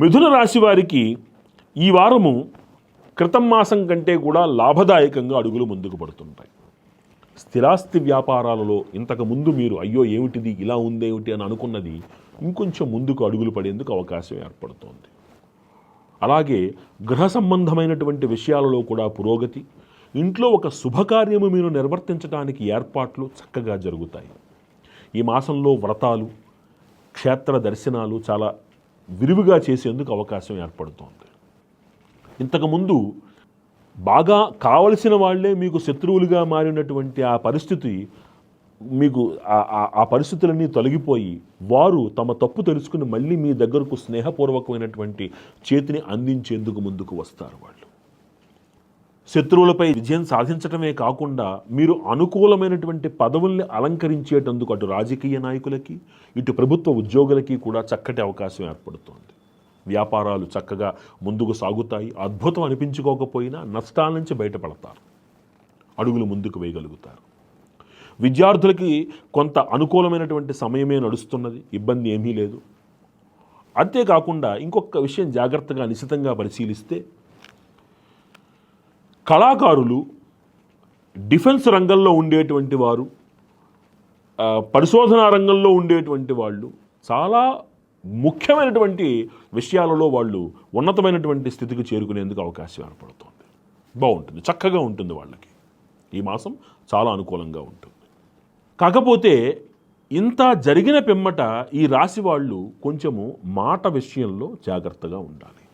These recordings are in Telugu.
మిథున రాశి వారికి ఈ వారము క్రితం మాసం కంటే కూడా లాభదాయకంగా అడుగులు ముందుకు పడుతుంటాయి. స్థిరాస్తి వ్యాపారాలలో ఇంతకు ముందు మీరు అయ్యో ఏమిటిది? ఇలా ఉందేమిటి అని అనుకున్నది ఇంకొంచెం ముందుకు అడుగులు పడేందుకు అవకాశం ఏర్పడుతోంది. అలాగే గృహ సంబంధమైనటువంటి విషయాలలో కూడా పురోగతి ఇంట్లో ఒక శుభకార్యము మీరు నిర్వర్తించడానికి ఏర్పాట్లు చక్కగా జరుగుతాయి. ఈ మాసంలో వ్రతాలు క్షేత్ర దర్శనాలు చాలా విరివిగా చేసేందుకు అవకాశం ఏర్పడుతోంది. ఇంతకుముందు బాగా కావలసిన వాళ్ళే మీకు శత్రువులుగా మారినటువంటి ఆ పరిస్థితి మీకు ఆ పరిస్థితులన్నీ తొలగిపోయి వారు తమ తప్పు తెలుసుకుని మళ్ళీ మీ దగ్గరకు స్నేహపూర్వకమైనటువంటి చేతిని అందించేందుకు ముందుకు వస్తారు వాళ్ళు. శత్రువులపై విజయం సాధించటమే కాకుండా మీరు అనుకూలమైనటువంటి పదవుల్ని అలంకరించేటందుకు అటు రాజకీయ నాయకులకి ఇటు ప్రభుత్వ ఉద్యోగులకి కూడా చక్కటి అవకాశం ఏర్పడుతోంది. వ్యాపారాలు చక్కగా ముందుకు సాగుతాయి. అద్భుతం అనిపించుకోకపోయినా నష్టాల నుంచి బయటపడతారు. అడుగులు ముందుకు వేయగలుగుతారు. విద్యార్థులకి కొంత అనుకూలమైనటువంటి సమయమే నడుస్తున్నది. ఇబ్బంది ఏమీ లేదు. అంతేకాకుండా ఇంకొక విషయం జాగ్రత్తగా నిశితంగా పరిశీలిస్తే కళాకారులు డిఫెన్స్ రంగంలో ఉండేటువంటి వారు పరిశోధన రంగంలో ఉండేటువంటి వాళ్ళు చాలా ముఖ్యమైనటువంటి విషయాలలో వాళ్ళు ఉన్నతమైనటువంటి స్థితికి చేరుకునేందుకు అవకాశం ఏర్పడుతుంది. బాగుంటుంది చక్కగా ఉంటుంది వాళ్ళకి. ఈ మాసం చాలా అనుకూలంగా ఉంటుంది. కాకపోతే ఇంత జరిగిన పిమ్మట ఈ రాశి వాళ్ళు కొంచెము మాట విషయంలో జాగ్రత్తగా ఉండాలి.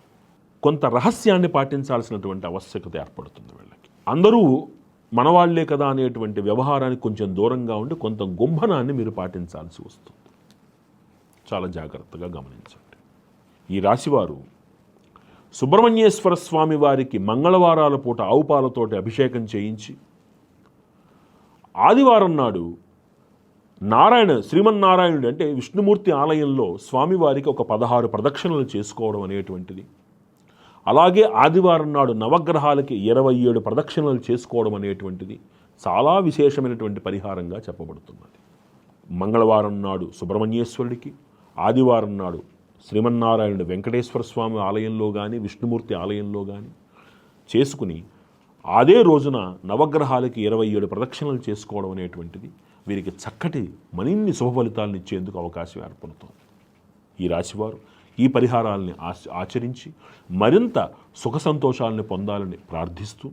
కొంత రహస్యాన్ని పాటించాల్సినటువంటి ఆవశ్యకత ఏర్పడుతుంది వీళ్ళకి. అందరూ మనవాళ్ళే కదా అనేటువంటి వ్యవహారానికి కొంచెం దూరంగా ఉండి కొంత గుంభనాన్ని మీరు పాటించాల్సి వస్తుంది. చాలా జాగ్రత్తగా గమనించండి. ఈ రాశివారు సుబ్రహ్మణ్యేశ్వర స్వామి వారికి మంగళవారాల పూట ఆవుపాలతోటి అభిషేకం చేయించి ఆదివారం నాడు నారాయణ శ్రీమన్నారాయణుడు అంటే విష్ణుమూర్తి ఆలయంలో స్వామివారికి ఒక పదహారు ప్రదక్షిణలు చేసుకోవడం అనేటువంటిది. అలాగే ఆదివారం నాడు నవగ్రహాలకి ఇరవై ఏడు ప్రదక్షిణలు చేసుకోవడం అనేటువంటిది చాలా విశేషమైనటువంటి పరిహారంగా చెప్పబడుతున్నది. మంగళవారం నాడు సుబ్రహ్మణ్యేశ్వరుడికి ఆదివారం నాడు శ్రీమన్నారాయణుడు వెంకటేశ్వర స్వామి ఆలయంలో కానీ విష్ణుమూర్తి ఆలయంలో కానీ చేసుకుని అదే రోజున నవగ్రహాలకి ఇరవై ఏడు ప్రదక్షిణలు చేసుకోవడం అనేటువంటిది వీరికి చక్కటి మరిన్ని శుభ ఫలితాలను ఇచ్చేందుకు అవకాశం ఏర్పడుతుంది. ఈ రాశివారు ఈ పరిహారాలని ఆచ- ఆచరించి మరింత సుఖ సంతోషాలని పొందాలని ప్రార్థిస్తూ